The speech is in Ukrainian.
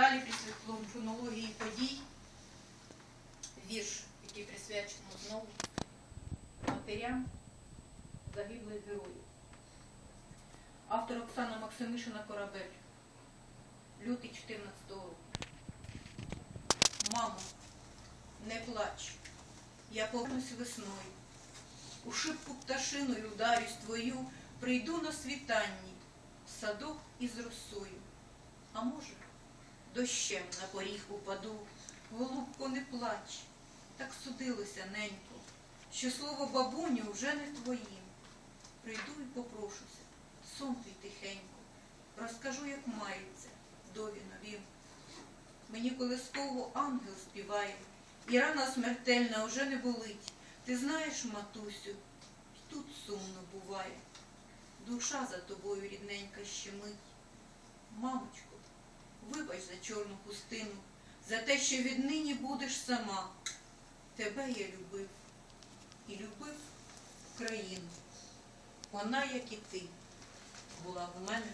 Далі після хронології подій вірш, який присвячено знову матерям загиблих героїв. Автор Оксана Максимишина Корабель. Лютий 14 року. Мамо, не плач, я повернусь весною. У шибку пташиною ударюсь твою, прийду на світанні, садок із росою. А може, дощем на поріг упаду, голубко, не плач, так судилося ненько, що слово бабуню вже не твоїм. Прийду і попрошуся, сон твій тихенько, розкажу, як мається, вдові новім. Мені колисково ангел співає, і рана смертельна уже не болить. Ти знаєш, матусю, і тут сумно буває. Душа за тобою рідненька щемить. Мамочко, вибач за чорну пустину, за те, що віднині будеш сама. Тебе я любив і любив країну. Вона, як і ти, була в мене.